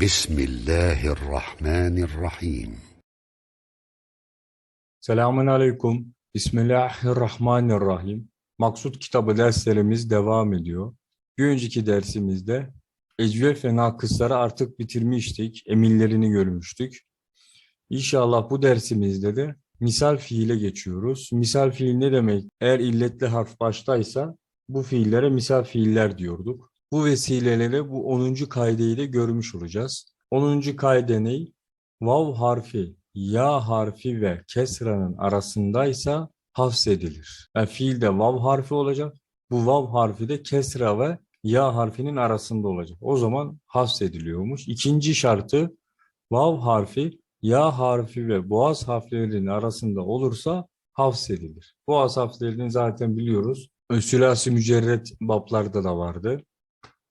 Bismillahirrahmanirrahim. Selamun Aleyküm. Bismillahirrahmanirrahim. Maksut kitabı derslerimiz devam ediyor. Bir önceki dersimizde ecvef ve nakısları artık bitirmiştik, emillerini görmüştük. İnşallah bu dersimizde de misal fiile geçiyoruz. Misal fiil ne demek? Eğer illetli harf baştaysa bu fiillere misal fiiller diyorduk. Bu vesileyle bu 10. kaideyi de görmüş olacağız. 10. kaide ne? Vav harfi ya harfi ve kesranın arasındaysa hafzedilir. Yani fiilde vav harfi olacak. Bu vav harfi de kesra ve ya harfinin arasında olacak. O zaman hafzediliyormuş. İkinci şartı vav harfi ya harfi ve boğaz harflerinin arasında olursa hafzedilir. Boğaz harflerini zaten biliyoruz. Sülasi mücerret bablarda da vardı.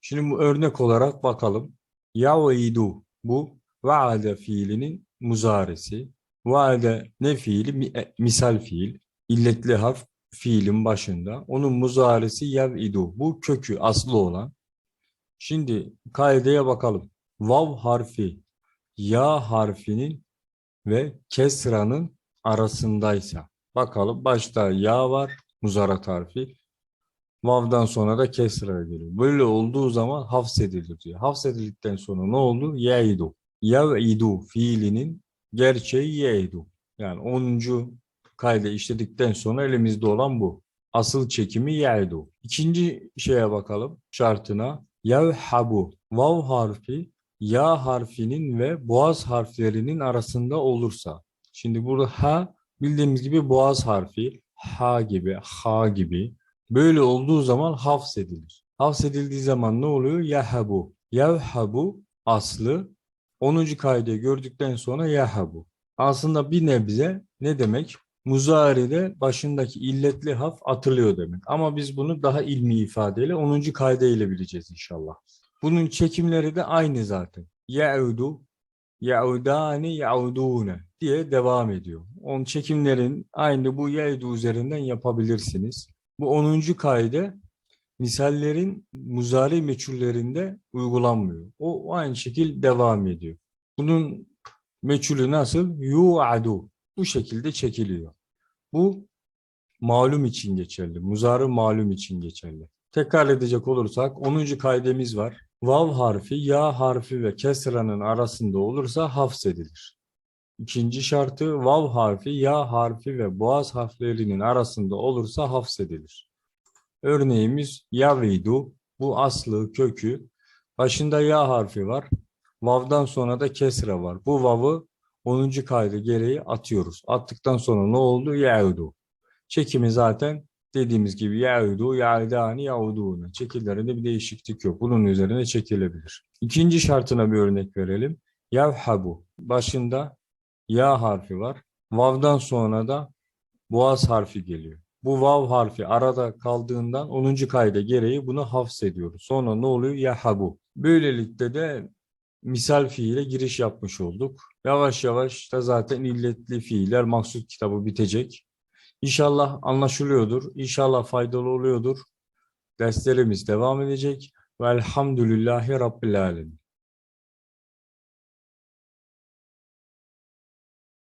Şimdi bu örnek olarak bakalım. Yavidu bu vaade fiilinin muzaresi. Vaade ne fiili? E, Misal fiil. İlletli harf fiilin başında. Onun muzaresi yev'idu. Bu kökü aslı olan. Şimdi kaideye bakalım. Vav harfi ya harfinin ve kesranın arasındaysa. Bakalım başta ya var muzarat harfi. Vav'dan sonra da kesra geliyor. Böyle olduğu zaman hafzedilir diyor. Hafzedildikten sonra ne oldu? Ye'idu. Yev'idu fiilinin gerçeği ye'idu. Yani 10. kayda işledikten sonra elimizde olan bu. Asıl çekimi ye'idu. İkinci şeye bakalım şartına. Yevhabu. Vav harfi ya harfinin ve boğaz harflerinin arasında olursa. Şimdi burada ha bildiğimiz gibi boğaz harfi ha gibi, ha gibi. Böyle olduğu zaman hafzedilir. Hafzedildiği zaman ne oluyor? Yahabu. Yevhabu aslı 10. kaydı gördükten sonra yahabu. Aslında bir nebze ne demek? Muzari'de başındaki illetli harf atılıyor demek. Ama biz bunu daha ilmi ifadeyle 10. kaydeyle bileceğiz inşallah. Bunun çekimleri de aynı zaten. Ya'udu, ya'udani, ya'udune diye devam ediyor. Onun çekimlerin aynı bu ya'udu üzerinden yapabilirsiniz. Bu 10. kaide misallerin muzari meçhullerinde uygulanmıyor. O aynı şekil devam ediyor. Bunun meçhulü nasıl? Yu'adu. Bu şekilde çekiliyor. Bu malum için geçerli. Muzarı malum için geçerli. Tekrar edecek olursak 10. kaidemiz var. Vav harfi, ya harfi ve kesranın arasında olursa hafzedilir. İkinci şartı vav harfi, ya harfi ve boğaz harflerinin arasında olursa hafzedilir. Örneğimiz yavidu, bu aslı, kökü. Başında ya harfi var. Vav'dan sonra da kesra var. Bu vav'ı 10. kaydı gereği atıyoruz. Attıktan sonra ne oldu? Yaudu. Çekimi zaten dediğimiz gibi yaudu, yaudani, yauduna. Çekillerinde bir değişiklik yok. Bunun üzerine çekilebilir. İkinci şartına bir örnek verelim. Yavhabu. Başında ya harfi var. Vav'dan sonra da boğaz harfi geliyor. Bu vav harfi arada kaldığından 10. kayda gereği bunu hafzediyoruz. Sonra ne oluyor? Yahabu. Böylelikle de misal fiile giriş yapmış olduk. Yavaş yavaş da zaten illetli fiiller maksut kitabı bitecek. İnşallah anlaşılıyordur. İnşallah faydalı oluyordur. Derslerimiz devam edecek. Velhamdülillahi Rabbil Alemin.